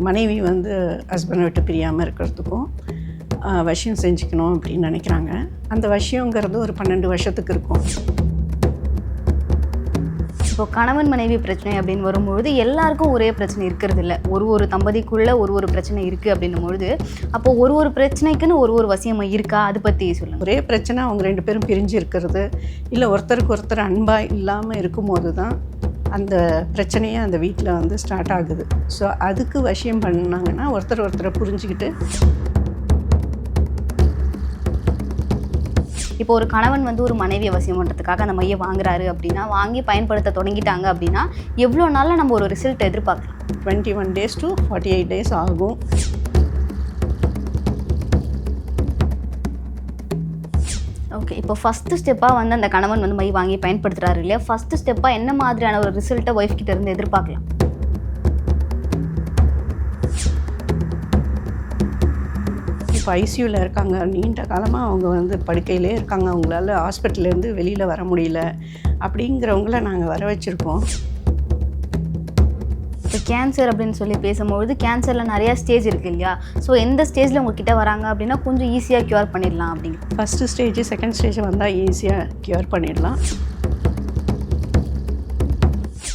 மனைவி வந்து ஹஸ்பண்டை விட்டு பிரியாமல் இருக்கிறதுக்கும் ஆஹ், வசியம் செஞ்சுக்கணும் அப்படின்னு நினைக்கிறாங்க. அந்த வசியங்கிறது ஒரு பன்னெண்டு வருஷத்துக்கு இருக்கும். இப்போ கணவன் மனைவி பிரச்சனை அப்படின்னு வரும்பொழுது எல்லாருக்கும் ஒரே பிரச்சனை இருக்கிறது இல்ல ஒரு ஒரு தம்பதிக்குள்ள ஒரு ஒரு பிரச்சனை இருக்கு அப்படின்னும் பொழுது அப்போ ஒரு ஒரு பிரச்சனைக்குன்னு ஒரு ஒரு வசியம் இருக்கா? அதை பத்தி சொல்லுங்க. ஒரே பிரச்சனை அவங்க ரெண்டு பேரும் பிரிஞ்சு இருக்கிறது இல்லை ஒருத்தருக்கு ஒருத்தர் அன்பாக இல்லாமல் இருக்கும்போது தான் அந்த பிரச்சனையே அந்த வீட்டில் வந்து ஸ்டார்ட் ஆகுது. ஸோ அதுக்கு வசியம் பண்ணாங்கன்னா ஒருத்தர் ஒருத்தரை புரிஞ்சுக்கிட்டு இப்போ ஒரு கணவன் வந்து ஒரு மனைவியை வசியம் பண்ணுறதுக்காக அந்த மையை வாங்குறாரு அப்படின்னா வாங்கி பயன்படுத்த தொடங்கிட்டாங்க அப்படின்னா எவ்வளோ நாளில் நம்ம ஒரு ரிசல்ட் எதிர்பார்க்கலாம்? Twenty one days to forty eight days ஆகும். ஓகே இப்போ ஃபஸ்ட்டு ஸ்டெப்பாக வந்து அந்த கணவன் வந்து மை வாங்கி பயன்படுத்துகிறாரு இல்லையா? ஃபஸ்ட்டு ஸ்டெப்பாக என்ன மாதிரியான ஒரு ரிசல்ட்டை ஒய்ஃப் கிட்ட இருந்து எதிர்பார்க்கலாம்? இப்போ ஐசியூவில் இருக்காங்க. நீண்ட காலமாக அவங்க வந்து படுக்கையிலே இருக்காங்க. அவங்களால ஹாஸ்பிட்டல்லேருந்து வெளியில் வர முடியல. அப்படிங்கிறவங்கள நாங்கள் வர வச்சுருக்கோம் கேன்சர் அப்படின்னு சொல்லி பேசும்பொழுது கேன்சரில் நிறையா ஸ்டேஜ் இருக்கு இல்லையா? ஸோ எந்த ஸ்டேஜில் உங்ககிட்ட வராங்க அப்படின்னா கொஞ்சம் ஈஸியாக க்யூர் பண்ணிடலாம் அப்படிங்க. ஃபஸ்ட்டு ஸ்டேஜ் செகண்ட் ஸ்டேஜ் வந்தால் ஈஸியாக க்யூர் பண்ணிடலாம்.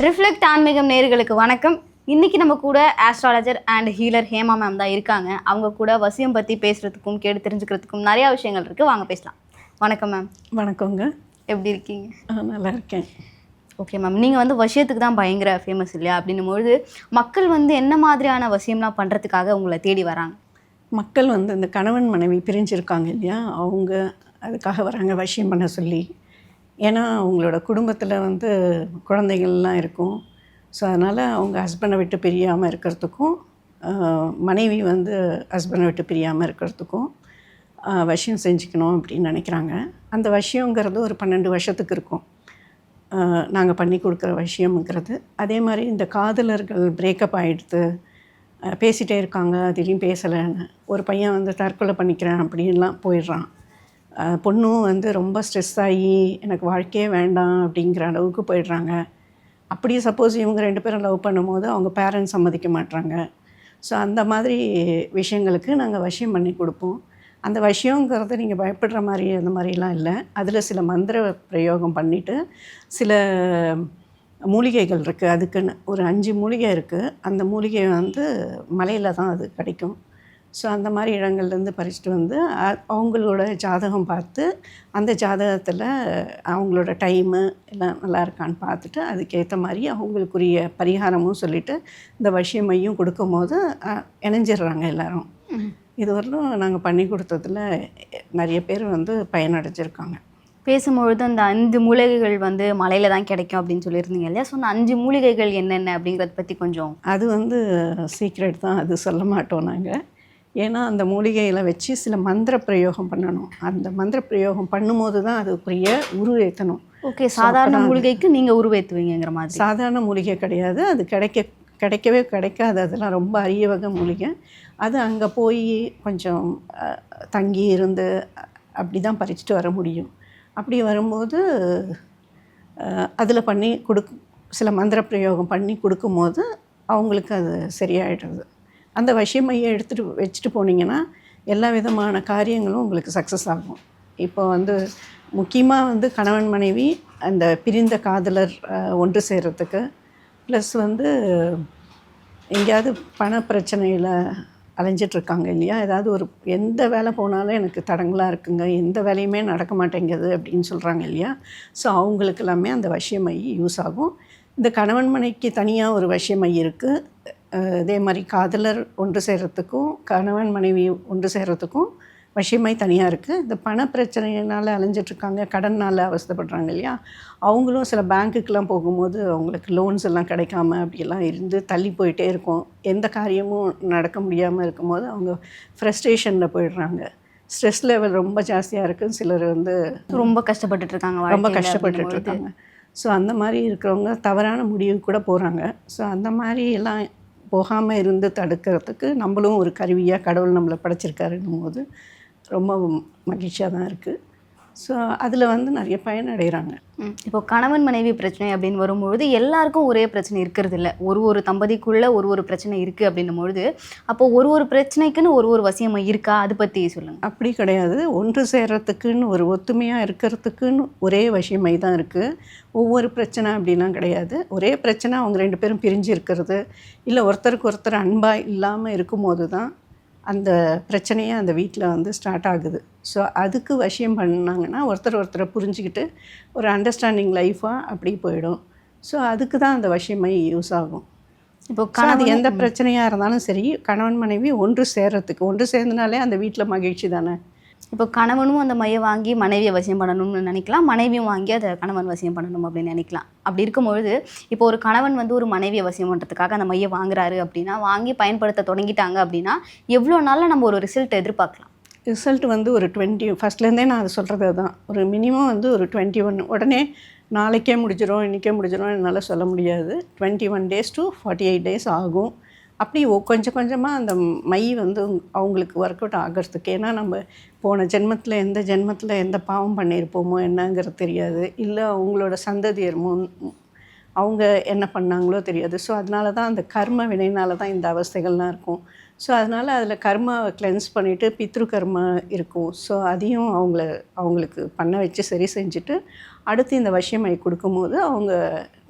ரிஃப்ளெக்ட் ஆன்மீகம் நேர்களுக்கு வணக்கம். இன்னைக்கு நம்ம கூட astrologer and healer Hema ma'am தான் இருக்காங்க. அவங்க கூட வசியம் பற்றி பேசுகிறதுக்கும் கேட்டு தெரிஞ்சுக்கிறதுக்கும் நிறையா விஷயங்கள் இருக்குது வாங்க பேசலாம். வணக்கம் மேம் வணக்கங்க. எப்படி இருக்கீங்க? நல்லா இருக்கேன். ஓகே மேம் நீங்கள் வந்து வசியத்துக்கு தான் பயங்கர ஃபேமஸ் இல்லையா? அப்படின்னும் பொழுது மக்கள் வந்து என்ன மாதிரியான வசியம்லாம் பண்ணுறதுக்காக உங்களை தேடி வராங்க? மக்கள் வந்து இந்த கணவன் மனைவி பிரிஞ்சிருக்காங்க இல்லையா? அவங்க அதுக்காக வராங்க வசியம் பண்ண சொல்லி. ஏன்னா அவங்களோட குடும்பத்தில் வந்து குழந்தைகள்லாம் இருக்கும். ஸோ அதனால் அவங்க ஹஸ்பண்டை விட்டு பிரியாமல் இருக்கிறதுக்கும் மனைவி வந்து ஹஸ்பண்டை விட்டு பிரியாமல் இருக்கிறதுக்கும் வசியம் செஞ்சுக்கணும் அப்படின்னு நினைக்கிறாங்க. அந்த வசியங்கிறது ஒரு பன்னெண்டு வருஷத்துக்கு இருக்கும். நாங்கள் பண்ணி கொடுக்குற விஷயம்ங்கிறது. அதே மாதிரி இந்த காதலர்கள் பிரேக்கப் ஆகிடுது பேசிகிட்டே இருக்காங்க திடீர்னு பேசலைன்னு. ஒரு பையன் வந்து தற்கொலை பண்ணிக்கிறேன் அப்படின்லாம் போயிடுறான். பொண்ணும் வந்து ரொம்ப ஸ்ட்ரெஸ் ஆகி எனக்கு வாழ்க்கையே வேண்டாம் அப்படிங்கிற அளவுக்கு போயிடுறாங்க. அப்படியே சப்போஸ் இவங்க ரெண்டு பேரும் லவ் பண்ணும்போது அவங்க பேரண்ட்ஸ் சம்மதிக்க மாட்டுறாங்க ஸோ அந்த மாதிரி விஷயங்களுக்கு நாங்கள் விஷயம் பண்ணி கொடுப்போம். அந்த விஷயங்கிறது நீங்கள் பயப்படுற மாதிரி அந்த மாதிரிலாம் இல்லை. அதில் சில மந்திர பிரயோகம் பண்ணிவிட்டு சில மூலிகைகள் இருக்குது அதுக்குன்னு ஒரு அஞ்சு மூலிகை இருக்குது அந்த மூலிகை வந்து மலையில் தான் அது கிடைக்கும். ஸோ அந்த மாதிரி இடங்கள்லேருந்து பறிச்சுட்டு வந்து அவங்களோட ஜாதகம் பார்த்து அந்த ஜாதகத்தில் அவங்களோட டைமு எல்லாம் நல்லா இருக்கான்னு பார்த்துட்டு அதுக்கேற்ற மாதிரி அவங்களுக்குரிய பரிகாரமும் சொல்லிவிட்டு இந்த விஷயமையும் கொடுக்கும்போது இணைஞ்சிடுறாங்க எல்லோரும். இதுவரையிலும் நாங்கள் பண்ணி கொடுத்ததில் நிறைய பேர் வந்து பயனடைஞ்சிருக்காங்க. பேசும்பொழுது அந்த அஞ்சு மூலிகைகள் வந்து மலையில தான் கிடைக்கும் அப்படின்னு சொல்லியிருந்தீங்க இல்லையா? ஸோ அந்த அஞ்சு மூலிகைகள் என்னென்ன அப்படிங்கிறத பற்றி கொஞ்சம். அது வந்து சீக்ரெட் தான் அது சொல்ல மாட்டோம் நாங்கள் ஏன்னா அந்த மூலிகையில் வச்சு சில மந்திர பிரயோகம் பண்ணணும். அந்த மந்திர பிரயோகம் பண்ணும்போது தான் அதுக்குரிய உருவேற்றணும் ஓகே சாதாரண மூலிகைக்கு நீங்கள் உருவேற்றுவீங்கிற மாதிரி. சாதாரண மூலிகை கிடையாது. அது கிடைக்க கிடைக்கவே கிடைக்காது. அதெல்லாம் ரொம்ப அரிய வகை மூலிகை. அது அங்கே போய் கொஞ்சம் தங்கி இருந்து அப்படி தான் பறிச்சுட்டு வர முடியும். அப்படி வரும்போது அதில் பண்ணி கொடுக்கு சில மந்திர பிரயோகம் பண்ணி கொடுக்கும்போது அவங்களுக்கு அது சரியாயிடுறது அந்த வசியமையை எடுத்துகிட்டு வச்சுட்டு போனீங்கன்னா எல்லா விதமான காரியங்களும் உங்களுக்கு சக்ஸஸ் ஆகும். இப்போ வந்து முக்கியமாக வந்து கணவன் மனைவி அந்த பிரிந்த காதலர் ஒன்று சேர்கிறதுக்கு ப்ளஸ் வந்து எங்கேயாவது பண பிரச்சனையில் அலைஞ்சிட்ருக்காங்க இல்லையா? ஏதாவது ஒரு எந்த வேலை போனாலும் எனக்கு தடங்களாக இருக்குங்க. எந்த வேலையுமே நடக்க மாட்டேங்குது அப்படின்னு சொல்கிறாங்க இல்லையா? ஸோ அவங்களுக்கு எல்லாமே அந்த வசியமை யூஸ் ஆகும். இந்த கணவன் மனைக்கு தனியாக ஒரு வசியமை இருக்குது இதே மாதிரி காதலர் ஒன்று சேர்கிறதுக்கும் கணவன் மனைவி ஒன்று சேர்கிறதுக்கும் வசியமை தனியாக இருக்குது இந்த பண பிரச்சனையினால் அலைஞ்சிட்ருக்காங்க கடனால் அவஸ்தைப்படுறாங்க இல்லையா? அவங்களும் சில பேங்க்குக்கெலாம் போகும்போது அவங்களுக்கு லோன்ஸ் எல்லாம் கிடைக்காம அப்படியெல்லாம் இருந்து தள்ளி போயிட்டே இருக்கும். எந்த காரியமும் நடக்க முடியாமல் இருக்கும்போது அவங்க ஃப்ரஸ்ட்ரேஷனில் போயிடுறாங்க. ஸ்ட்ரெஸ் லெவல் ரொம்ப ஜாஸ்தியாக இருக்குது சிலர் வந்து ரொம்ப கஷ்டப்பட்டுட்டு இருக்காங்க ரொம்ப கஷ்டப்பட்டுட்டு. இருக்காங்க ஸோ அந்த மாதிரி இருக்கிறவங்க தவறான முடிவு கூட போகிறாங்க ஸோ அந்த மாதிரி எல்லாம் போகாமல் இருந்து தடுக்கிறதுக்கு நம்மளும் ஒரு கருவியாக கடவுள் நம்மளை படைச்சிருக்காருன்னும் போது ரொம்ப மகிழ்ச்சியாக தான் இருக்குது ஸோ அதில் வந்து நிறைய பயனடைகிறாங்க. இப்போ கணவன் மனைவி பிரச்சனை அப்படின்னு வரும்பொழுது எல்லாருக்கும் ஒரே பிரச்சனை இருக்கிறது இல்லை. ஒரு ஒரு தம்பதிக்குள்ள ஒரு ஒரு பிரச்சனை இருக்குது அப்படின்னும் பொழுது அப்போ ஒரு ஒரு பிரச்சனைக்குன்னு ஒரு ஒரு வசியமை இருக்கா? அதை பற்றி சொல்லுங்க. அப்படி கிடையாது. ஒன்று சேர்றதுக்குன்னு ஒரு ஒத்துமையாக இருக்கிறதுக்குன்னு ஒரே வசியமை தான் இருக்குது ஒவ்வொரு பிரச்சனை அப்படிலாம் கிடையாது. ஒரே பிரச்சனை அவங்க ரெண்டு பேரும் பிரிஞ்சு இருக்கிறது இல்லை ஒருத்தருக்கு ஒருத்தர் அன்பாக இல்லாமல் இருக்கும்போது தான் அந்த பிரச்சனையே அந்த வீட்டில் வந்து ஸ்டார்ட் ஆகுது. ஸோ அதுக்கு வசியம் பண்ணாங்கன்னா ஒருத்தர் ஒருத்தரை புரிஞ்சுக்கிட்டு ஒரு அண்டர்ஸ்டாண்டிங் லைஃபாக அப்படி போயிடும். ஸோ அதுக்கு தான் அந்த வசியமை யூஸ் ஆகும். இப்போ அது எந்த பிரச்சனையாக இருந்தாலும் சரி கணவன் மனைவி ஒன்று சேர்றதுக்கு ஒன்று சேர்ந்தனாலே அந்த வீட்டில் மகிழ்ச்சி தானே? இப்போ கணவனும் அந்த மையை வாங்கி மனைவியை வசியம் பண்ணணும்னு நினைக்கலாம். மனைவியும் வாங்கி அதை கணவன் வசியம் பண்ணணும் அப்படின்னு நினைக்கலாம். அப்படி இருக்கும்பொழுது இப்போ ஒரு கணவன் வந்து ஒரு மனைவியை வசியம் பண்ணுறதுக்காக அந்த மையை வாங்குறாரு அப்படின்னா வாங்கி பயன்படுத்த தொடங்கிட்டாங்க அப்படின்னா எவ்வளோ நாளில் நம்ம ஒரு ரிசல்ட் எதிர்பார்க்கலாம்? ரிசல்ட் வந்து ஒரு டுவெண்ட்டி ஃபஸ்ட்லேருந்தே நான் அதை சொல்கிறது தான் ஒரு மினிமம் வந்து ஒரு டுவெண்ட்டி ஒன் உடனே நாளைக்கே முடிஞ்சிடும் இன்றைக்கே முடிஞ்சிடும் என்னால் சொல்ல முடியாது. Twenty one days to forty eight days ஆகும். அப்படி கொஞ்சம் கொஞ்சமாக அந்த மை வந்து அவங்களுக்கு ஒர்க் அவுட் ஆகிறதுக்கு. ஏன்னா நம்ம போன ஜென்மத்தில் எந்த ஜென்மத்தில் எந்த பாவம் பண்ணியிருப்போமோ என்னங்கிறது தெரியாது. இல்லை அவங்களோட சந்ததியர் முன் அவங்க என்ன பண்ணாங்களோ தெரியாது. ஸோ அதனால தான் அந்த கர்ம வினைனால தான் இந்த அவஸ்தைகள்லாம் இருக்கும். ஸோ அதனால் அதில் கர்மாவை கிளென்ஸ் பண்ணிவிட்டு பித்ரு கர்மா இருக்கும். ஸோ அதையும் அவங்கள அவங்களுக்கு பண்ண வச்சு சரி செஞ்சுட்டு அடுத்து இந்த வசியமை கொடுக்கும்போது அவங்க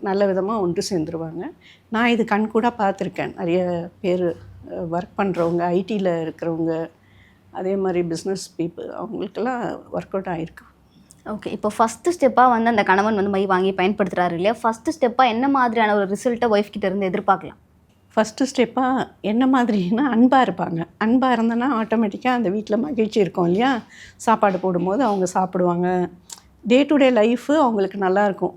நல்ல விதமாக ஒன்று சேர்ந்துருவாங்க. நான் இது கண்கூட பார்த்துருக்கேன். நிறைய பேர் ஒர்க் பண்ணுறவங்க ஐடியில் இருக்கிறவங்க அதே மாதிரி பிஸ்னஸ் பீப்புள் அவங்களுக்கெல்லாம் ஒர்க் அவுட் ஆகிருக்கு ஓகே இப்போ ஃபஸ்ட்டு ஸ்டெப்பாக வந்து அந்த கணவன் வந்து மை வாங்கி பயன்படுத்துறாரு இல்லையா? ஃபஸ்ட்டு ஸ்டெப்பாக என்ன மாதிரியான ஒரு ரிசல்ட்டை ஒய்ஃப் கிட்ட இருந்து எதிர்பார்க்கலாம்? ஃபஸ்ட்டு ஸ்டெப்பாக என்ன மாதிரினா அன்பாக இருப்பாங்க. அன்பாக இருந்தனா ஆட்டோமேட்டிக்காக அந்த வீட்டில் மகிழ்ச்சி இருக்கும் இல்லையா? சாப்பாடு போடும்போது அவங்க சாப்பிடுவாங்க. டே டு டே லைஃபு அவங்களுக்கு நல்லாயிருக்கும்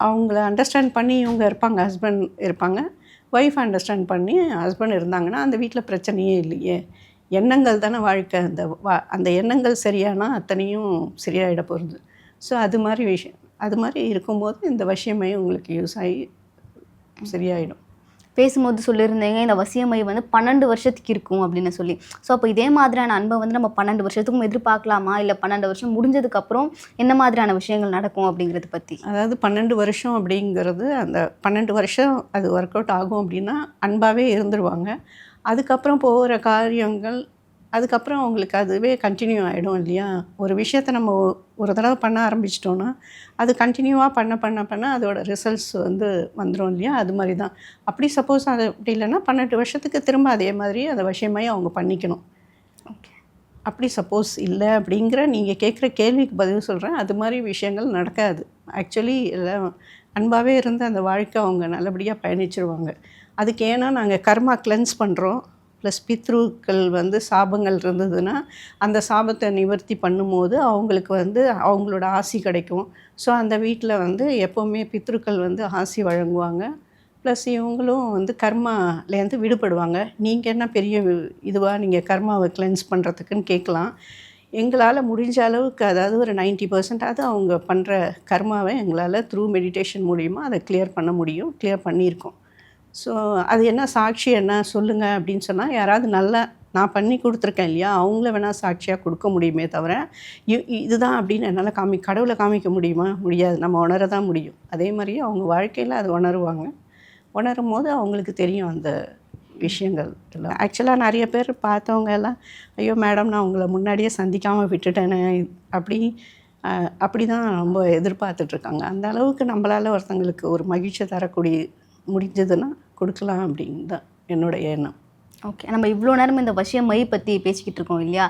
அவங்கள அண்டர்ஸ்டாண்ட் பண்ணி இவங்க இருப்பாங்க ஹஸ்பண்ட் இருப்பாங்க. ஒய்ஃப் அண்டர்ஸ்டாண்ட் பண்ணி ஹஸ்பண்ட் இருந்தாங்கன்னா அந்த வீட்டில் பிரச்சனையே இல்லையே. எண்ணங்கள் தானே வாழ்க்கை. அந்த வா அந்த எண்ணங்கள் சரியானா அத்தனையும் சரியாயிட போகிறது ஸோ அது மாதிரி விஷயம் அது மாதிரி இருக்கும்போது இந்த விஷயமே உங்களுக்கு யூஸ் ஆகி சரியாயிடும். பேசும்போது சொல்லியிருந்தீங்க இந்த வசியமை வந்து பன்னெண்டு வருஷத்துக்கு இருக்கும் அப்படின்னு சொல்லி. ஸோ அப்போ இதே மாதிரியான அன்பை வந்து நம்ம பன்னெண்டு வருஷத்துக்கும் எதிர்பார்க்கலாமா? இல்லை பன்னெண்டு வருஷம் முடிஞ்சதுக்கப்புறம் என்ன மாதிரியான விஷயங்கள் நடக்கும் அப்படிங்கிறத பற்றி அதாவது பன்னெண்டு வருஷம் அப்படிங்கிறது அந்த பன்னெண்டு வருஷம் அது ஒர்க் அவுட் ஆகும் அப்படின்னா அன்பாகவே இருந்துருவாங்க. அதுக்கப்புறம் போகிற காரியங்கள் அதுக்கப்புறம் அவங்களுக்கு அதுவே கண்டினியூ ஆகிடும் இல்லையா? ஒரு விஷயத்தை நம்ம ஒரு தடவை பண்ண ஆரம்பிச்சிட்டோன்னா அது கண்டினியூவாக பண்ண பண்ண பண்ண அதோட ரிசல்ட்ஸ் வந்து வந்துடும் இல்லையா? அது மாதிரி தான் அப்படி சப்போஸ் அது அப்படி இல்லைன்னா பன்னெண்டு வருஷத்துக்கு திரும்ப அதே மாதிரி அந்த விஷயமாய் அவங்க பண்ணிக்கணும். ஓகே. அப்படி சப்போஸ் இல்லை அப்படிங்கிற நீங்கள் கேட்குற கேள்விக்கு பதில் சொல்கிறேன் அது மாதிரி விஷயங்கள் நடக்காது. ஆக்சுவலி எல்லாம் அன்பாகவே இருந்து அந்த வாழ்க்கை அவங்க நல்லபடியாக பயணிச்சிருவாங்க. அதுக்கு ஏன்னா நாங்கள் கர்மா கிளென்ஸ் பண்ணுறோம் ப்ளஸ் பித்ருக்கள் வந்து சாபங்கள் இருந்ததுன்னா அந்த சாபத்தை நிவர்த்தி பண்ணும்போது அவங்களுக்கு வந்து அவங்களோட ஆசி கிடைக்கும். ஸோ அந்த வீட்டில் வந்து எப்போவுமே பித்ருக்கள் வந்து ஆசி வழங்குவாங்க. ப்ளஸ் இவங்களும் வந்து கர்மாலேருந்து விடுபடுவாங்க. நீங்கள் என்ன பெரிய இதுவாக நீங்கள் கர்மாவை கிளென்ஸ் பண்ணுறதுக்குன்னு கேட்கலாம். எங்களால் முடிஞ்ச அளவுக்கு அதாவது ஒரு 90% பர்சன்டாவது அவங்க பண்ணுற கர்மாவை எங்களால் த்ரூ மெடிடேஷன் மூலிமா அதை கிளியர் பண்ண முடியும் கிளியர் பண்ணியிருக்கோம். ஸோ அது என்ன சாட்சி என்ன சொல்லுங்கள் அப்படின்னு சொன்னால் யாராவது நல்லா நான் பண்ணி கொடுத்துருக்கேன் இல்லையா? அவங்கள வேணால் சாட்சியாக கொடுக்க முடியுமே தவிர இ- இதுதான் அப்படின்னு என்னால் காமி கடவுளை காமிக்க முடியுமா? முடியாது. நம்ம உணர தான் முடியும். அதே மாதிரி அவங்க வாழ்க்கையில் அது உணருவாங்க. உணரும் போது அவங்களுக்கு தெரியும் அந்த விஷயங்கள் எல்லாம். ஆக்சுவலாக நிறைய பேர் பார்த்தவங்க எல்லாம் ஐயோ மேடம் நான் உங்களை முன்னாடியே சந்திக்காமல் விட்டுட்டேனே அப்படி அப்படி தான் ரொம்ப எதிர்பார்த்துட்ருக்காங்க அந்த அளவுக்கு நம்மளால் ஒருத்தங்களுக்கு ஒரு மகிழ்ச்சி தரக்கூடிய முடிஞ்சதுன்னா கொடுக்கலாம் அப்படின்னு தான் என்னோடைய எண்ணம். ஓகே நம்ம இவ்வளோ நேரம் இந்த வசிய மை பற்றி பேசிக்கிட்டு இருக்கோம் இல்லையா?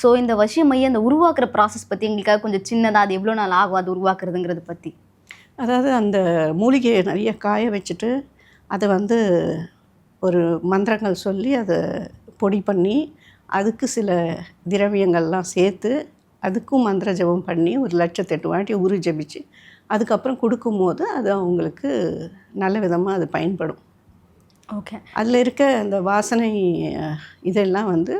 ஸோ இந்த வசிய மையை அந்த உருவாக்குற ப்ராசஸ் பற்றி எங்களுக்காக கொஞ்சம் சின்னதாக அது எவ்வளோ நாள் ஆகும் அது உருவாக்குறதுங்கிறத பற்றி அதாவது அந்த மூலிகையை நிறைய காய வச்சுட்டு அதை வந்து ஒரு மந்திரங்கள் சொல்லி அதை பொடி பண்ணி அதுக்கு சில திரவியங்கள்லாம் சேர்த்து அதுக்கும் மந்திர ஜெபம் பண்ணி ஒரு லட்சத்தெட்டு வாட்டி உரு ஜெபிச்சு அதுக்கப்புறம் கொடுக்கும்போது அது அவங்களுக்கு நல்ல விதமாக அது பயன்படும். ஓகே அதில் இருக்க அந்த வாசனை இதெல்லாம் வந்து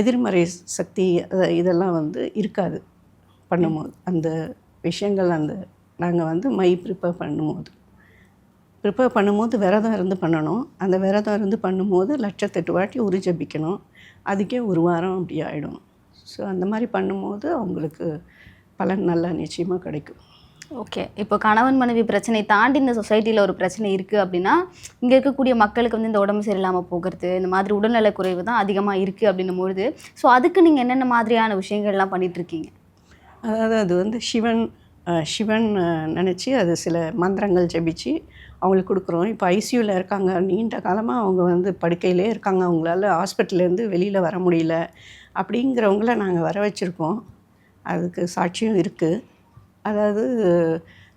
எதிர்மறை சக்தி இதெல்லாம் வந்து இருக்காது பண்ணும்போது. அந்த விஷயங்கள் அந்த நாங்கள் வந்து மை ப்ரிப்பேர் பண்ணும்போது. ப்ரிப்பேர் பண்ணும்போது விரதம் இருந்து பண்ணணும். அந்த விரதம் இருந்து பண்ணும்போது லட்சத்தெட்டு வாட்டி உரி ஜபிக்கணும். அதுக்கே ஒரு வாரம் அப்படி ஆகிடும் ஸோ அந்த மாதிரி பண்ணும்போது அவங்களுக்கு பலன் நல்லா நிச்சயமாக கிடைக்கும். ஓகே. இப்போ கணவன் மனைவி பிரச்சனை தாண்டி இந்த சொசைட்டியில் ஒரு பிரச்சனை இருக்குது அப்படின்னா இங்கே இருக்கக்கூடிய மக்களுக்கு வந்து இந்த உடம்பு சரியில்லாமல் போகிறது இந்த மாதிரி உடல்நல குறைவு தான் அதிகமாக இருக்குது அப்படின்னும் பொழுது ஸோ அதுக்கு நீங்கள் என்னென்ன மாதிரியான விஷயங்கள்லாம் பண்ணிகிட்ருக்கீங்க அதாவது அது வந்து சிவன் சிவன் நினச்சி அது சில மந்திரங்கள் ஜெபிச்சு அவங்களுக்கு கொடுக்குறோம். இப்போ ஐசியூவில் இருக்காங்க. நீண்ட காலமாக அவங்க வந்து படுக்கையிலே இருக்காங்க. அவங்களால ஹாஸ்பிட்டல்லேருந்து வெளியில் வர முடியல. அப்படிங்கிறவங்கள நாங்கள் வர வச்சுருக்கோம். அதுக்கு சாட்சியும் இருக்குது அதாவது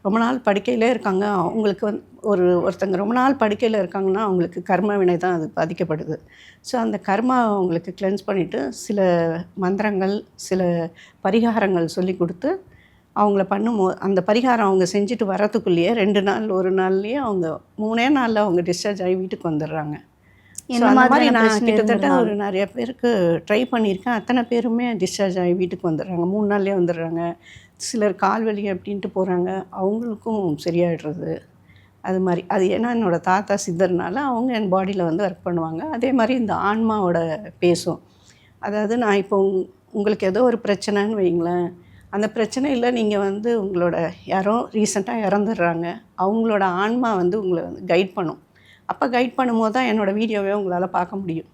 ரொம்ப நாள் படுக்கையிலே இருக்காங்க. அவங்களுக்கு வந்து ஒரு ஒருத்தங்க ரொம்ப நாள் படுக்கையில் இருக்காங்கன்னா அவங்களுக்கு கர்ம வினை தான் அது பாதிக்கப்படுது. ஸோ அந்த கர்மா அவங்களுக்கு கிளென்ஸ் பண்ணிவிட்டு சில மந்திரங்கள் சில பரிகாரங்கள் சொல்லி கொடுத்து அவங்கள பண்ணும்போ அந்த பரிகாரம் அவங்க செஞ்சுட்டு வரத்துக்குள்ளேயே ரெண்டு நாள் ஒரு நாள்லேயே அவங்க மூணே நாளில் அவங்க டிஸ்சார்ஜ் ஆகி வீட்டுக்கு வந்துடுறாங்க. அந்த மாதிரி நான் கிட்டத்தட்ட? ஒரு நிறைய பேருக்கு ட்ரை பண்ணியிருக்கேன். அத்தனை பேருமே டிஸ்சார்ஜ் ஆகி வீட்டுக்கு வந்துடுறாங்க. மூணு நாள்லேயே வந்துடுறாங்க. சிலர் கால் வலி அப்படின்ட்டு போகிறாங்க அவங்களுக்கும் சரியாயிடுறது. அது மாதிரி. அது ஏன்னா என்னோடய தாத்தா சித்தர்னால அவங்க என் பாடியில் வந்து ஒர்க் பண்ணுவாங்க. அதே மாதிரி இந்த ஆன்மாவோட பேசும். அதாவது நான் இப்போ உங்- உங்களுக்கு ஏதோ ஒரு பிரச்சனைன்னு வைங்களேன் அந்த பிரச்சனையில் நீங்கள் வந்து உங்களோட யாரோ ரீசெண்டாக இறந்துடுறாங்க. அவங்களோட ஆன்மா வந்து உங்களை வந்து கைட் பண்ணும். அப்போ கைட் பண்ணும்போது தான் என்னோடய வீடியோவே உங்களால் பார்க்க முடியும்.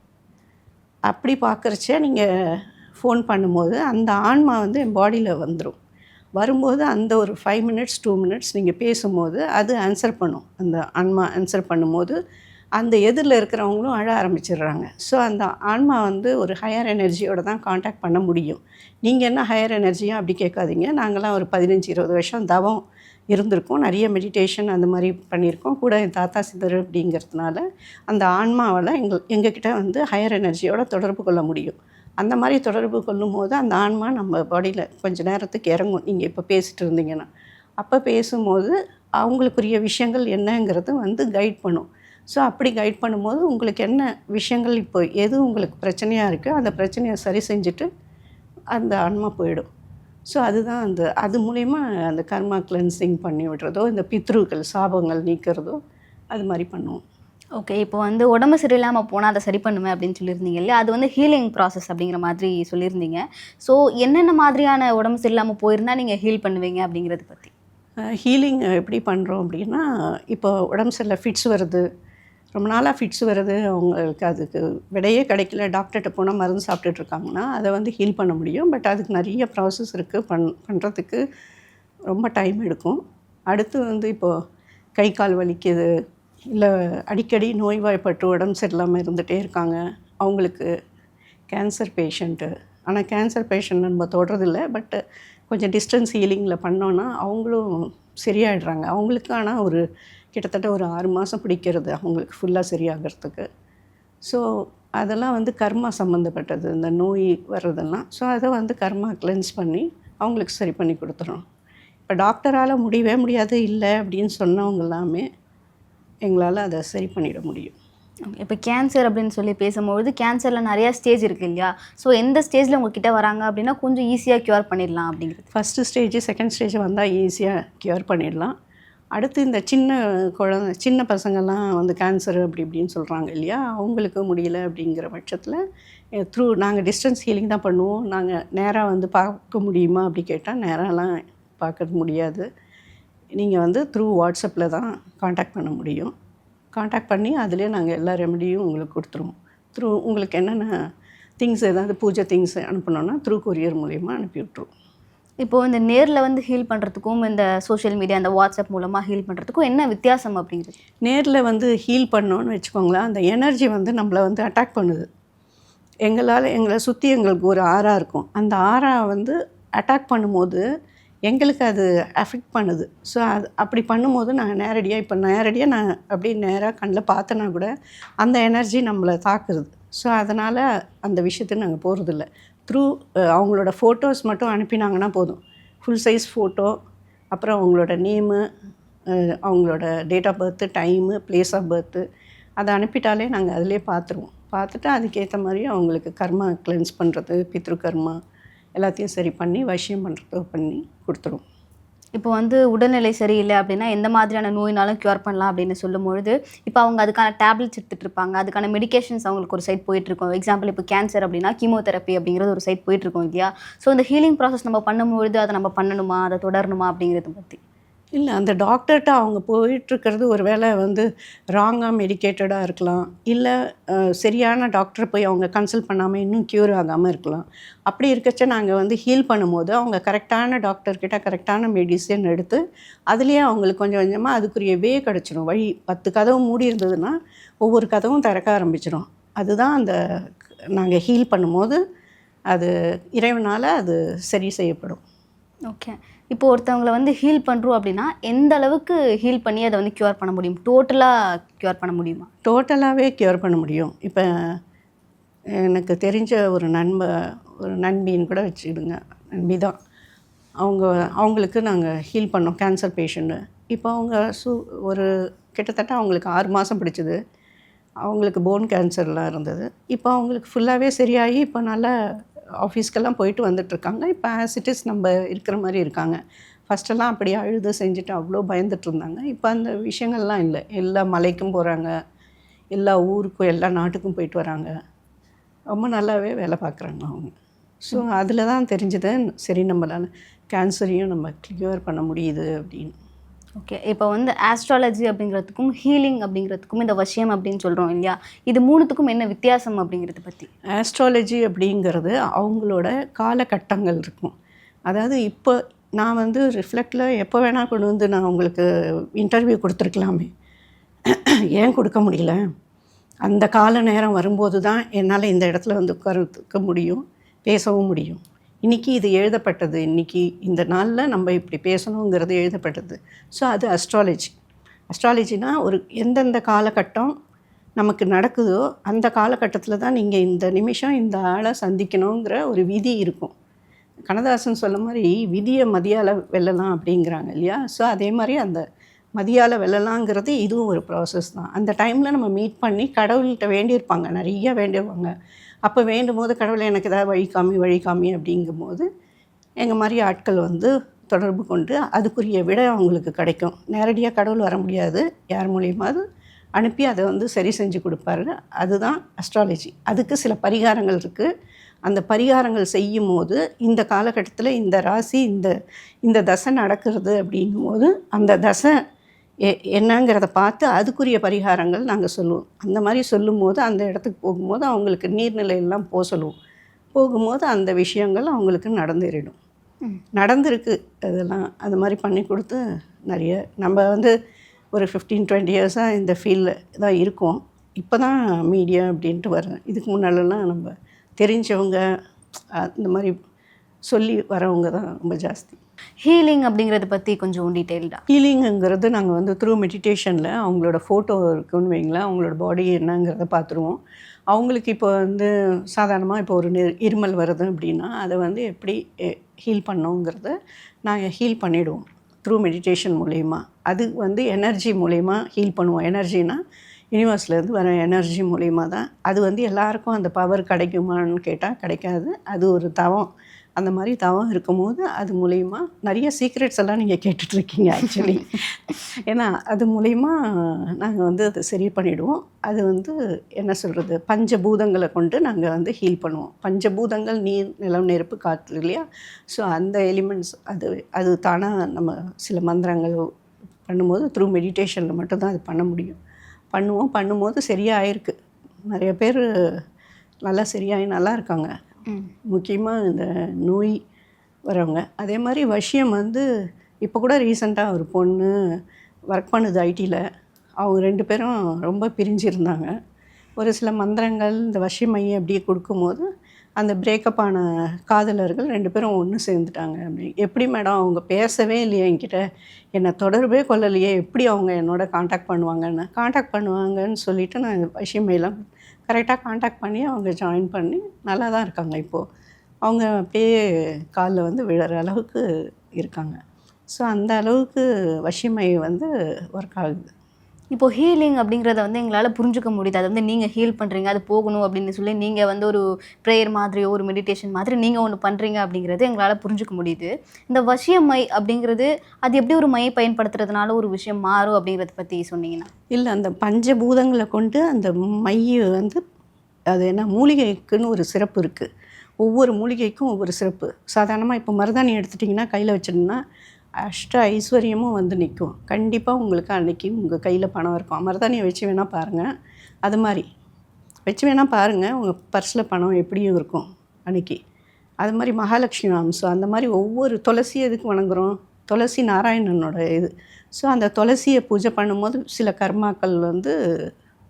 அப்படி பார்க்குறச்ச நீங்கள் ஃபோன் பண்ணும்போது அந்த ஆன்மா வந்து என் பாடியில் வந்துடும் வரும்போது அந்த ஒரு ஃபைவ் மினிட்ஸ் டூ மினிட்ஸ் நீங்கள் பேசும்போது அது ஆன்சர் பண்ணும். அந்த ஆன்மா ஆன்சர் பண்ணும்போது அந்த எதிரில் இருக்கிறவங்களும் அழ ஆரம்பிச்சிடுறாங்க. ஸோ அந்த ஆன்மா வந்து ஒரு ஹையர் எனர்ஜியோட தான் காண்டாக்ட் பண்ண முடியும். நீங்கள் என்ன ஹையர் எனர்ஜியா அப்படி கேட்காதீங்க. நாங்களாம் ஒரு பதினஞ்சு இருபது வருஷம் தவம் இருந்திருக்கோம். நிறைய மெடிடேஷன் அந்த மாதிரி பண்ணியிருக்கோம். கூட என் தாத்தா சித்தர் அப்படிங்கிறதுனால அந்த ஆன்மாவால் எங்கள் எங்ககிட்ட வந்து ஹையர் எனர்ஜியோட தொடர்பு கொள்ள முடியும். அந்த மாதிரி தொடர்பு கொள்ளும் போது அந்த ஆன்மா நம்ம பாடியில் கொஞ்சம் நேரத்துக்கு இறங்கும். நீங்கள் இப்போ பேசிகிட்டு இருந்தீங்கன்னா. அப்போ பேசும்போது அவங்களுக்குரிய விஷயங்கள் என்னங்கிறது வந்து கைட் பண்ணும். ஸோ அப்படி கைட் பண்ணும்போது உங்களுக்கு என்ன விஷயங்கள் இப்போ எது உங்களுக்கு பிரச்சனையாக இருக்கோ அந்த பிரச்சனையை சரி செஞ்சுட்டு அந்த ஆன்மா போயிடும். ஸோ அதுதான் அந்த அது மூலயமா அந்த கர்மா கிளென்சிங் பண்ணி விடுறதோ இந்த பித்ருக்கள் சாபங்கள் நீக்கிறதோ அது மாதிரி பண்ணுவோம். ஓகே இப்போ வந்து உடம்பு சரியில்லாமல் போனால் அதை சரி பண்ணுவேன் அப்படின்னு சொல்லியிருந்தீங்க இல்லையா? அது வந்து ஹீலிங் ப்ராசஸ் அப்படிங்கிற மாதிரி சொல்லியிருந்தீங்க. ஸோ என்னென்ன மாதிரியான உடம்பு சரியில்லாமல் போயிருந்தா நீங்கள் ஹீல் பண்ணுவீங்க அப்படிங்கிறத பற்றி ஹீலிங் எப்படி பண்ணுறோம் அப்படின்னா இப்போ உடம்பு சரியில்லை ஃபிட்ஸ் வருது. ரொம்ப நாளாக ஃபிட்ஸ் வருது. அவங்களுக்கு அதுக்கு விடையே கிடைக்கல. டாக்டர்கிட்ட போனால் மருந்து சாப்பிட்டுட்ருக்காங்கன்னா அதை வந்து ஹீல் பண்ண முடியும். பட் அதுக்கு நிறைய ப்ராசஸ் இருக்குது பண் பண்ணுறதுக்கு ரொம்ப டைம் எடுக்கும். அடுத்து வந்து இப்போது கை கால் வலிக்குது. இல்லை அடிக்கடி நோய்வாய்ப்பட்டு உடம்பு சரியில்லாமல் இருந்துகிட்டே இருக்காங்க. அவங்களுக்கு கேன்சர் பேஷண்ட்டு ஆனால் கேன்சர் பேஷண்ட் நம்ம தொடுறதில்ல. பட்டு கொஞ்சம் டிஸ்டன்ஸ் ஹீலிங்கில் பண்ணோன்னா அவங்களும் சரியாயிடுறாங்க. அவங்களுக்கு ஆனால் ஒரு கிட்டத்தட்ட ஒரு ஆறு மாதம் பிடிக்கிறது அவங்களுக்கு ஃபுல்லாக சரியாகிறதுக்கு. ஸோ அதெல்லாம் வந்து கர்மா சம்மந்தப்பட்டது இந்த நோய் வர்றதெல்லாம். ஸோ அதை வந்து கர்மா கிளென்ஸ் பண்ணி அவங்களுக்கு சரி பண்ணி கொடுத்துறோம். இப்போ டாக்டரால் முடியவே முடியாது இல்லை அப்படின்னு சொன்னவங்க எல்லாமே எங்களால் அதை சரி பண்ணிட முடியும். இப்போ கேன்சர் அப்படின்னு சொல்லி பேசும்பொழுது கேன்சரில் நிறையா ஸ்டேஜ் இருக்கு இல்லையா? ஸோ எந்த ஸ்டேஜில் உங்ககிட்ட வராங்க அப்படின்னா கொஞ்சம் ஈஸியாக க்யூர் பண்ணிடலாம் அப்படிங்கிறது. ஃபஸ்ட்டு ஸ்டேஜ் செகண்ட் ஸ்டேஜ் வந்தால் ஈஸியாக க்யூர் பண்ணிடலாம். அடுத்து இந்த சின்ன குழந்த சின்ன பசங்கள்லாம் வந்து கேன்சர் அப்படி இப்படின்னு சொல்கிறாங்க இல்லையா? அவங்களுக்கு முடியல அப்படிங்கிற பட்சத்தில் த்ரூ நாங்கள் டிஸ்டன்ஸ் ஹீலிங் தான் பண்ணுவோம். நாங்கள் நேராக வந்து பார்க்க முடியுமா அப்படி கேட்டால் நேராலாம் பார்க்க முடியாது. நீங்கள் வந்து த்ரூ வாட்ஸ்அப்பில் தான் காண்டாக்ட் பண்ண முடியும். காண்டாக்ட் பண்ணி அதிலே நாங்கள் எல்லா ரெமடியும் உங்களுக்கு கொடுத்துருவோம். த்ரூ உங்களுக்கு என்னென்ன திங்ஸ் ஏதாவது பூஜை திங்ஸ் அனுப்பணுன்னா த்ரூ கொரியர் மூலிமா அனுப்பி விட்ருவோம் இப்போ இந்த நேரில் வந்து ஹீல் பண்ணுறதுக்கும் இந்த சோஷியல் மீடியா இந்த வாட்ஸ்அப் மூலமாக ஹீல் பண்ணுறதுக்கும் என்ன வித்தியாசம் அப்படிங்கிறது? நேரில் வந்து ஹீல் பண்ணோன்னு வச்சுக்கோங்களேன் அந்த எனர்ஜி வந்து நம்மளை வந்து அட்டாக் பண்ணுது. எங்களால் எங்களை சுற்றி எங்களுக்கு ஒரு ஆறா இருக்கும். அந்த ஆறா வந்து அட்டாக் பண்ணும்போது எங்களுக்கு அது அஃபெக்ட் பண்ணுது. ஸோ அது அப்படி பண்ணும்போது நாங்கள் நேரடியாக இப்போ நேரடியாக நான் அப்படியே நேராக கண்ணில் பார்த்தனா கூட அந்த எனர்ஜி நம்மளை தாக்குறது. ஸோ அதனால் அந்த விஷயத்தை நாங்கள் போகிறதில்ல த்ரூ அவங்களோட ஃபோட்டோஸ் மட்டும் அனுப்பினாங்கன்னா போதும். ஃபுல் சைஸ் ஃபோட்டோ அப்புறம் அவங்களோட நேமு அவங்களோட date of birth time place of birth அதை அனுப்பிட்டாலே நாங்கள் அதிலே பார்த்துருவோம். பார்த்துட்டு அதுக்கேற்ற மாதிரி அவங்களுக்கு கர்மா கிளென்ஸ் பண்ணுறது பித்ரு கர்மா எல்லாத்தையும் சரி பண்ணி வசியம் பண்ணுறதுக்கு பண்ணி கொடுத்துருவோம் இப்போ வந்து உடல்நிலை சரியில்லை அப்படின்னா எந்த மாதிரியான நோயினாலும் க்யூர் பண்ணலாம் அப்படின்னு சொல்லும்பொழுது இப்போ அவங்க அதுக்கான டேப்லெட்ஸ் எடுத்துகிட்டு இருப்பாங்க அதுக்கான மெடிகேஷன்ஸ் அவங்களுக்கு ஒரு சைட் போயிட்டுருக்கோம் எக்ஸாம்பிள் இப்போ கேன்சர் அப்படின்னா கீமோதெரப்பி அப்படிங்கிறது ஒரு சைட் போயிட்டுருக்கோம் இல்லையா? ஸோ இந்த ஹீலிங் ப்ராசஸ் நம்ம பண்ணும்பொழுது அதை நம்ம பண்ணணுமா? அதை தொடரணுமா அப்படிங்கிறத பற்றி இல்லை அந்த டாக்டர்கிட்ட அவங்க போயிட்டுருக்கிறது ஒரு வேளை வந்து ராங்காக மெடிக்கேட்டடாக இருக்கலாம். இல்லை சரியான டாக்டரை போய் அவங்க கன்சல்ட் பண்ணாமல் இன்னும் க்யூர் ஆகாமல் இருக்கலாம். அப்படி இருக்கச்ச நாங்கள் வந்து ஹீல் பண்ணும்போது அவங்க கரெக்டான டாக்டர்கிட்ட கரெக்டான மெடிசன் எடுத்து அதுலேயே அவங்களுக்கு கொஞ்சம் கொஞ்சமாக அதுக்குரிய வே கிடச்சிரும். வழி பத்து கதவு மூடி இருந்ததுன்னா ஒவ்வொரு கதவும் திறக்க ஆரம்பிச்சிடும் அதுதான் அந்த நாங்கள் ஹீல் பண்ணும்போது அது இறைவனால் அது சரி செய்யப்படும். ஓகே இப்போ ஒருத்தவங்களை வந்து ஹீல் பண்ணுறோம் அப்படின்னா எந்த அளவுக்கு ஹீல் பண்ணி அதை வந்து க்யூர் பண்ண முடியும்? டோட்டலாக க்யூர் பண்ண முடியுமா? டோட்டலாகவே க்யூர் பண்ண முடியும். இப்போ எனக்கு தெரிஞ்ச ஒரு நண்ப ஒரு நண்பின்னு கூட வச்சுக்கிடுங்க. நண்பி தான் அவங்க அவங்களுக்கு நாங்கள் ஹீல் பண்ணோம் கேன்சர் பேஷண்ட்டு இப்போ அவங்க சு ஒரு கிட்டத்தட்ட அவங்களுக்கு ஆறு மாதம் பிடிச்சது. அவங்களுக்கு போன் கேன்சர்லாம் இருந்தது. இப்போ அவங்களுக்கு ஃபுல்லாகவே சரியாகி இப்போ நல்லா ஆஃபீஸ்க்கெல்லாம் போயிட்டு வந்துட்டுருக்காங்க. இப்போ ஆசிட்டிஸ் நம்ம இருக்கிற மாதிரி இருக்காங்க. ஃபஸ்ட்டெல்லாம் அப்படி அழுது செஞ்சுட்டு அவ்வளோ பயந்துட்டு இருந்தாங்க இப்போ அந்த விஷயங்கள்லாம் இல்லை. எல்லா மலைக்கும் போகிறாங்க எல்லா ஊருக்கும் எல்லா நாட்டுக்கும் போயிட்டு வராங்க. ரொம்ப நல்லாவே வேலை பார்க்குறாங்க அவங்க. ஸோ அதில் தான் தெரிஞ்சது. சரி நம்மளால் கேன்சரையும் நம்ம க்ளியர் பண்ண முடியுது அப்படின்னு. ஓகே இப்போ வந்து ஆஸ்ட்ராலஜி அப்படிங்கிறதுக்கும் ஹீலிங் அப்படிங்கிறதுக்கும் இந்த வசியம் அப்படின்னு சொல்கிறோம் இல்லையா? இது மூணுத்துக்கும் என்ன வித்தியாசம் அப்படிங்கிறத பற்றி ஆஸ்ட்ராலஜி அப்படிங்கிறது அவங்களோட காலகட்டங்கள் இருக்கும். அதாவது இப்போ நான் வந்து ரிஃப்ளெக்டில் எப்போ வேணால் கொண்டு வந்து நான் உங்களுக்கு இன்டர்வியூ கொடுத்துருக்கலாமே. ஏன் கொடுக்க முடியல? அந்த கால நேரம் வரும்போது தான் என்னால் இந்த இடத்துல வந்து உட்கார்ந்துக்க முடியும் பேசவும் முடியும். இன்றைக்கி இது எழுதப்பட்டது இன்றைக்கி இந்த நாளில் நம்ம இப்படி பேசணுங்கிறது எழுதப்பட்டது. ஸோ அது அஸ்ட்ராலஜி அஸ்ட்ராலஜினா ஒரு எந்தெந்த காலகட்டம் நமக்கு நடக்குதோ அந்த காலகட்டத்தில் தான் நீங்கள் இந்த நிமிஷம் இந்த ஆளை சந்திக்கணுங்கிற ஒரு விதி இருக்கும். கனதாசன் சொல்ல மாதிரி விதியை மதியால் வெல்லலாம் அப்படிங்கிறாங்க இல்லையா? ஸோ அதே மாதிரி அந்த மதியால் வெல்லலாங்கிறது இதுவும் ஒரு ப்ராசஸ் தான். அந்த டைமில் நம்ம மீட் பண்ணி கடவுள்கிட்ட வேண்டியிருப்பாங்க நிறைய வேண்டியிருப்பாங்க. அப்போ வேண்டும் போது கடவுளை எனக்கு ஏதாவது வழி காமி வழி காமி அப்படிங்கும்போது எங்கள் மாதிரி ஆட்கள் வந்து தொடர்பு கொண்டு அதுக்குரிய விட அவங்களுக்கு கிடைக்கும். நேரடியாக கடவுள் வர முடியாது. யார் மூலியமாவது அனுப்பி அதை வந்து சரி செஞ்சு கொடுப்பாரு. அதுதான் அஸ்ட்ராலஜி அதுக்கு சில பரிகாரங்கள் இருக்குது அந்த பரிகாரங்கள் செய்யும் போது இந்த காலகட்டத்தில் இந்த ராசி இந்த இந்த தசை நடக்கிறது அப்படிங்கும்போது அந்த தசை என்னங்கிறத பார்த்து அதுக்குரிய பரிகாரங்கள் நாங்கள் சொல்லுவோம். அந்த மாதிரி சொல்லும்போது அந்த இடத்துக்கு போகும்போது அவங்களுக்கு நீர்நிலையெல்லாம் போக சொல்லுவோம். போகும்போது அந்த விஷயங்கள் அவங்களுக்கு நடந்துரிடும். நடந்திருக்கு. அதெல்லாம் அது மாதிரி பண்ணி கொடுத்து நிறைய நம்ம வந்து ஒரு ஃபிஃப்டீன் டுவெண்ட்டி இயர்ஸாக இந்த ஃபீல்டில் தான் இருக்கோம். இப்போ தான் மீடியா அப்படின்ட்டு வர்றேன். இதுக்கு முன்னாலெல்லாம் நம்ம தெரிஞ்சவங்க இந்த மாதிரி சொல்லி வரவங்க தான் ரொம்ப ஜாஸ்தி. ஹீலிங் அப்படிங்கிறத பற்றி கொஞ்சம் டீட்டெயில்டாக ஹீலிங்குங்கிறது நாங்கள் வந்து த்ரூ மெடிடேஷனில் அவங்களோட ஃபோட்டோ இருக்குன்னு வைங்களேன் அவங்களோட பாடி என்னங்கிறத பார்த்துருவோம். அவங்களுக்கு இப்போ வந்து சாதாரணமாக இப்போ ஒரு இருமல் வருது அப்படின்னா அதை வந்து எப்படி ஹீல் பண்ணோங்கிறத நாங்கள் ஹீல் பண்ணிவிடுவோம் த்ரூ மெடிடேஷன் மூலயமா. அது வந்து எனர்ஜி மூலயமா ஹீல் பண்ணுவோம். எனர்ஜினா யூனிவர்ஸ்லேருந்து வர எனர்ஜி மூலயமா தான். அது வந்து எல்லாருக்கும் அந்த பவர் கிடைக்குமான்னு கேட்டால் கிடைக்காது. அது ஒரு தவம். அந்த மாதிரி தவம் இருக்கும்போது அது மூலயமா நிறைய சீக்ரெட்ஸ் எல்லாம் நீங்கள் கேட்டுட்ருக்கீங்க ஆக்சுவலி ஏன்னா அது மூலயமா நாங்கள் வந்து அதை சரி பண்ணிவிடுவோம் அது வந்து என்ன சொல்கிறது பஞ்சபூதங்களை கொண்டு நாங்கள் வந்து ஹீல் பண்ணுவோம். பஞ்சபூதங்கள் நீர் நிலம் நெருப்பு காற்று இல்லையா? ஸோ அந்த எலிமெண்ட்ஸ் அது அது தானாக நம்ம சில மந்திரங்கள் பண்ணும்போது த்ரூ மெடிடேஷனில் மட்டும்தான் அது பண்ண முடியும். பண்ணுவோம். பண்ணும்போது சரியாயிருக்கு. நிறைய பேர் நல்லா சரியாகி நல்லா இருக்காங்க. முக்கியமாக இந்த நோய் வரவங்க. அதே மாதிரி வசியம் வந்து இப்போ கூட ரீசண்டாக ஒரு பொண்ணு ஒர்க் பண்ணுது ஐடியில் அவங்க ரெண்டு பேரும் ரொம்ப பிரிஞ்சிருந்தாங்க. ஒரு சில மந்திரங்கள் இந்த வசியமை அப்படியே கொடுக்கும்போது அந்த பிரேக்கப் ஆன காதலர்கள் ரெண்டு பேரும் ஒன்று சேர்ந்துட்டாங்க. அப்படி எப்படி மேடம் அவங்க பேசவே இல்லையே என்கிட்ட? என்னை தொடர்பே கொள்ளலையே. எப்படி அவங்க என்னோட காண்டாக்ட் பண்ணுவாங்கன்னு? காண்டாக்ட் பண்ணுவாங்கன்னு சொல்லிவிட்டு நான் வசியமையெல்லாம் கரெக்டாக காண்டாக்ட் பண்ணி அவங்க ஜாயின் பண்ணி நல்லா தான் இருக்காங்க இப்போது அவங்க அப்படியே காலில் வந்து விழுற அளவுக்கு இருக்காங்க. ஸோ அந்த அளவுக்கு வசிமை வந்து ஒர்க் ஆகுது. இப்போ ஹீலிங் அப்படிங்கிறத வந்து எங்களால் புரிஞ்சுக்க முடியுது. அது வந்து நீங்கள் ஹீல் பண்ணுறீங்க அது போகணும் அப்படின்னு சொல்லி நீங்கள் வந்து ஒரு ப்ரேயர் மாதிரியோ ஒரு மெடிடேஷன் மாதிரி நீங்கள் ஒன்று பண்ணுறீங்க அப்படிங்கிறது எங்களால் புரிஞ்சுக்க முடியுது. இந்த வசிய மை அப்படிங்கிறது அது எப்படி ஒரு மையை பயன்படுத்துறதுனால ஒரு விஷயம் மாறும் அப்படிங்கிறத பற்றி சொன்னீங்கன்னா? இல்லை அந்த பஞ்சபூதங்களை கொண்டு அந்த மைய வந்து அது என்ன மூலிகைக்குன்னு ஒரு சிறப்பு இருக்குது ஒவ்வொரு மூலிகைக்கும் ஒவ்வொரு சிறப்பு. சாதாரணமாக இப்போ மருதாணி எடுத்துட்டிங்கன்னா கையில் வச்சிருந்தா அஷ்ட ஐஸ்வர்யமும் வந்து நிற்கும் கண்டிப்பாக உங்களுக்கு அன்றைக்கி உங்கள் கையில் பணம் இருக்கும். மருதாணியை வச்சு வேணால் பாருங்கள் அது மாதிரி. வச்சு வேணால் பாருங்கள் உங்கள் பர்ஸில் பணம் எப்படியும் இருக்கும் அன்றைக்கி அது மாதிரி மகாலட்சுமி அம்சம் அந்த மாதிரி ஒவ்வொரு துளசி எதுக்கு வணங்குறோம்? துளசி நாராயணனோட இது. ஸோ அந்த துளசியை பூஜை பண்ணும்போது சில கர்மாக்கள் வந்து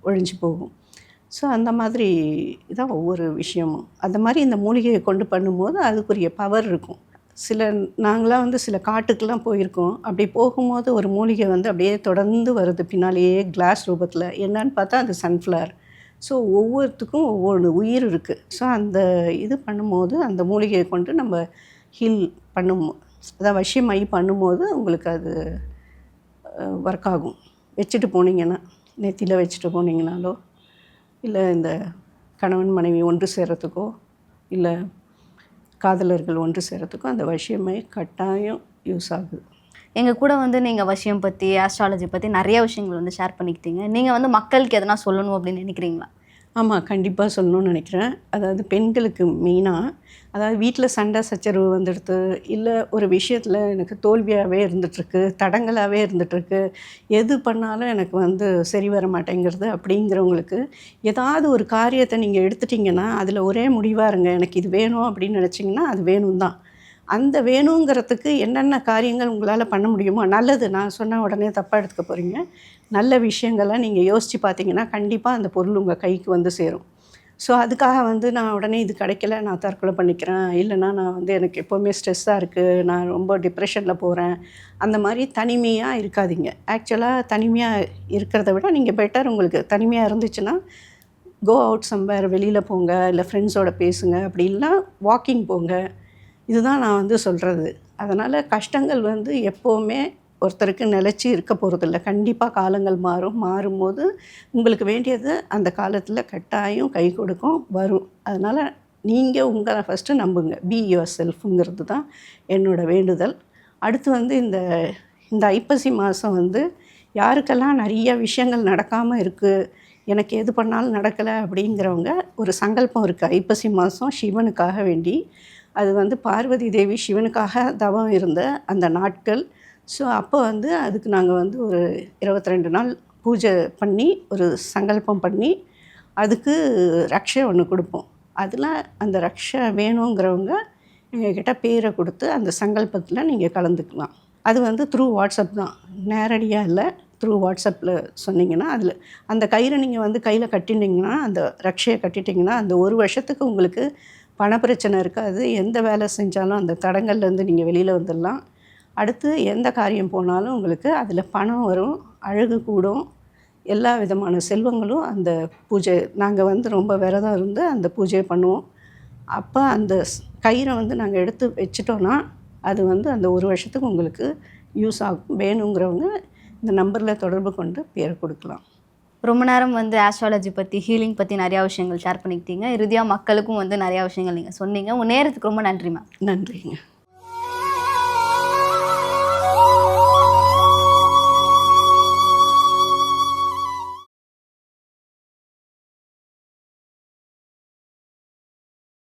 ஒழிஞ்சு போகும். ஸோ அந்த மாதிரி தான் ஒவ்வொரு விஷயமும். அந்த மாதிரி இந்த மூலிகையை கொண்டு பண்ணும்போது அதுக்குரிய பவர் இருக்கும். சில நாங்களாம் வந்து சில காட்டுக்கெல்லாம் போயிருக்கோம். அப்படி போகும்போது ஒரு மூலிகை வந்து அப்படியே தொடர்ந்து வருது. பின்னாலேயே கிளாஸ் ரூபத்தில். என்னன்னு பார்த்தா அது சன்ஃப்ளவர் ஸோ ஒவ்வொருத்துக்கும் ஒவ்வொரு உயிர் இருக்குது ஸோ அந்த இது பண்ணும்போது அந்த மூலிகையை கொண்டு நம்ம ஹீல் பண்ணும். அதான் வசியமாயி பண்ணும்போது உங்களுக்கு அது ஒர்க் ஆகும். வச்சுட்டு போனீங்கன்னா நெத்தியில் வச்சுட்டு போனீங்கனாலோ இல்லை இந்த கணவன் மனைவி ஒன்று சேர்கிறதுக்கோ இல்லை காதலர்கள் ஒன்று சேரத்துக்கும் அந்த வசியமை கட்டாயம் யூஸ் ஆகுது. எங்கள் கூட வந்து நீங்கள் வசியம் பற்றி ஆஸ்ட்ராலஜி பற்றி நிறைய விஷயங்கள் வந்து ஷேர் பண்ணிக்கிட்டீங்க. நீங்கள் வந்து மக்களுக்கு எதனா சொல்லணும் அப்படின்னு நினைக்கிறீங்களா? ஆமாம் கண்டிப்பாக சொல்லணும்னு நினைக்கிறேன். அதாவது பெண்களுக்கு மெயினாக அதாவது வீட்டில் சண்டை சச்சரவு வந்துடுது. இல்லை ஒரு விஷயத்தில் எனக்கு தோல்வியாகவே இருந்துகிட்ருக்கு தடங்களாகவே இருந்துகிட்ருக்கு எது பண்ணாலும் எனக்கு வந்து சரி வர மாட்டேங்கிறது அப்படிங்கிறவங்களுக்கு ஏதாவது ஒரு காரியத்தை நீங்கள் எடுத்துட்டிங்கன்னா அதில் ஒரே முடிவாக இருங்க. எனக்கு இது வேணும் அப்படின்னு நினச்சிங்கன்னா அது வேணும் தான் அந்த வேணுங்கிறதுக்கு என்னென்ன காரியங்கள் உங்களால் பண்ண முடியுமோ நல்லது. நான் சொன்ன உடனே தப்பாக எடுத்துக்க போகிறீங்க நல்ல விஷயங்களை நீங்கள் யோசித்து பார்த்தீங்கன்னா கண்டிப்பாக அந்த பொருள் உங்கள் கைக்கு வந்து சேரும். ஸோ அதுக்காக வந்து நான் உடனே இது கிடைக்கல நான் தற்கொலை பண்ணிக்கிறேன். இல்லைன்னா நான் வந்து எனக்கு எப்போவுமே ஸ்ட்ரெஸ்ஸாக இருக்குது நான் ரொம்ப டிப்ரெஷனில் போகிறேன் அந்த மாதிரி தனிமையாக இருக்காதீங்க. ஆக்சுவலாக தனிமையாக இருக்கிறத விட நீங்கள் பெட்டர் உங்களுக்கு தனிமையாக இருந்துச்சுன்னா கோ அவுட் சம்பேர் வெளியில் போங்க இல்லை ஃப்ரெண்ட்ஸோட பேசுங்க. அப்படி இல்லைனா வாக்கிங் போங்க. இதுதான் நான் வந்து சொல்கிறது அதனால் கஷ்டங்கள் வந்து எப்போவுமே ஒருத்தருக்கு நிலச்சி இருக்க போகிறதில்ல கண்டிப்பாக காலங்கள் மாறும். மாறும்போது உங்களுக்கு வேண்டியது அந்த காலத்தில் கட்டாயம் கை கொடுக்கும் வரும். அதனால் நீங்கள் உங்களை ஃபஸ்ட்டு நம்புங்க. பி யுவர் செல்ஃபுங்கிறது தான் என்னோடய வேண்டுதல். அடுத்து வந்து இந்த இந்த ஐப்பசி மாதம் வந்து யாருக்கெல்லாம் நிறைய விஷயங்கள் நடக்காமல் இருக்குது எனக்கு எது பண்ணாலும் நடக்கலை அப்படிங்கிறவங்க ஒரு சங்கல்பம் இருக்குது ஐப்பசி மாதம் சிவனுக்காக வேண்டி அது வந்து பார்வதி தேவி சிவனுக்காக தவம் இருந்த அந்த நாட்கள். ஸோ அப்போ வந்து அதுக்கு நாங்கள் வந்து ஒரு இருபத்தி ரெண்டு நாள் பூஜை பண்ணி ஒரு சங்கல்பம் பண்ணி அதுக்கு ரக்ஷை ஒன்று கொடுப்போம். அதில் அந்த ரக்ஷை வேணுங்கிறவங்க எங்ககிட்ட பேரை கொடுத்து அந்த சங்கல்பத்தில் நீங்கள் கலந்துக்கலாம். அது வந்து த்ரூ வாட்ஸ்அப் தான். நேரடியாக இல்லை த்ரூ வாட்ஸ்அப்பில் சொன்னீங்கன்னா அதில் அந்த கயிறை நீங்கள் வந்து கையில் கட்டினீங்கன்னா அந்த ரக்ஷையை கட்டிட்டிங்கன்னா அந்த ஒரு வருஷத்துக்கு உங்களுக்கு பண பிரச்சனை இருக்காது. எந்த வேலை செஞ்சாலும் அந்த தடங்கள்லேருந்து நீங்கள் வெளியில் வந்துடலாம். அடுத்து எந்த காரியம் போனாலும் உங்களுக்கு அதில் பணம் வரும் அழகு கூடும். எல்லா விதமான செல்வங்களும் அந்த பூஜை நாங்கள் வந்து ரொம்ப விரதம் இருந்து அந்த பூஜையை பண்ணுவோம். அப்போ அந்த ஸ்- கயிறை வந்து நாங்கள் எடுத்து வச்சிட்டோன்னா அது வந்து அந்த ஒரு வருஷத்துக்கு உங்களுக்கு யூஸ் ஆகும். வேணுங்கிறவங்க இந்த நம்பரில் தொடர்பு கொண்டு பேரை கொடுக்கலாம். ரொம்ப நேரம் வந்து ஆஸ்ட்ராலஜி பற்றி ஹீலிங் பற்றி நிறையா விஷயங்கள் ஷேர் பண்ணிக்கிட்டீங்க. இறுதியாக மக்களுக்கும் வந்து நிறையா விஷயங்கள் நீங்கள் சொன்னீங்க. உங்கள் நேரத்துக்கு ரொம்ப நன்றி மேம் நன்றிங்க.